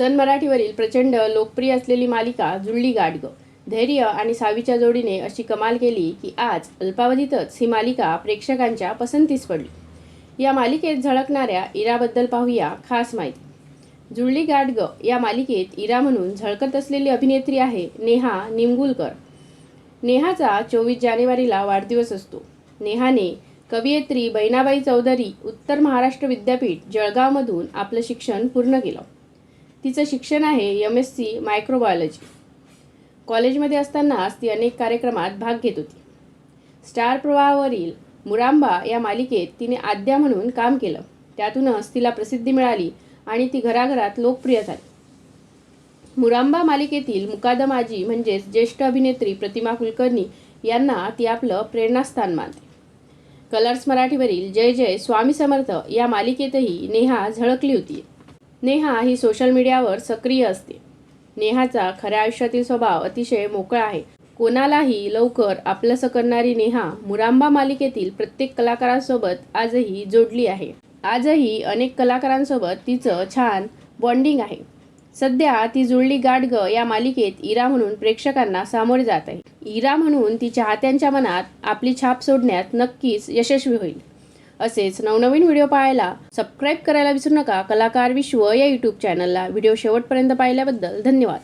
सन मराठीवरील प्रचंड लोकप्रिय असलेली मालिका जुळली गाडगं धैर्य आणि सावीच्या जोडीने अशी कमाल केली की आज अल्पावधीतच ही मालिका प्रेक्षकांच्या पसंतीस पडली. या मालिकेत झळकणाऱ्या इराबद्दल पाहूया खास माहिती. जुळली गाडगं या मालिकेत इरा म्हणून झळकत असलेली अभिनेत्री आहे नेहा निमगुलकर. नेहाचा चोवीस जानेवारीला वाढदिवस असतो. नेहाने कवयित्री बहिणाबाई चौधरी उत्तर महाराष्ट्र विद्यापीठ जळगावमधून आपलं शिक्षण पूर्ण केलं. तिचं शिक्षण आहे एम एस सी मायक्रोबायोलॉजी कॉलेजमध्ये असतानाच ती अनेक कार्यक्रमात भाग घेत होती. स्टार प्रवाहावरील मुरांबा या मालिकेत तिने आद्या म्हणून काम केलं. त्यातूनच तिला प्रसिद्धी मिळाली आणि ती घराघरात लोकप्रिय झाली. मुरांबा मालिकेतील मुकादमाजी म्हणजेच ज्येष्ठ अभिनेत्री प्रतिमा कुलकर्णी यांना ती आपलं प्रेरणास्थान मानते. कलर्स मराठीवरील जय जय स्वामी समर्थ या मालिकेतही नेहा झळकली होती. नेहा ही सोशल मीडियावर सक्रिय असते. नेहाचा खऱ्या आयुष्यातील स्वभाव अतिशय मोकळा आहे. कोणालाही लवकर आपलंसं करणारी नेहा मुरांबा मालिकेतील प्रत्येक कलाकारांसोबत आजही जोडली आहे. आजही अनेक कलाकारांसोबत तिचं छान बॉन्डिंग आहे. सध्या ती जुळली गाडग या मालिकेत इरा म्हणून प्रेक्षकांना सामोरे जात आहे. इरा म्हणून ती चाहत्यांच्या मनात आपली छाप सोडण्यात नक्कीच यशस्वी होईल. असेच नवनवीन व्हिडिओ पाहायला सबस्क्राईब करायला विसरू नका. कलाकार विश्व या यूट्यूब चॅनलला व्हिडिओ शेवटपर्यंत पाहिल्याबद्दल धन्यवाद.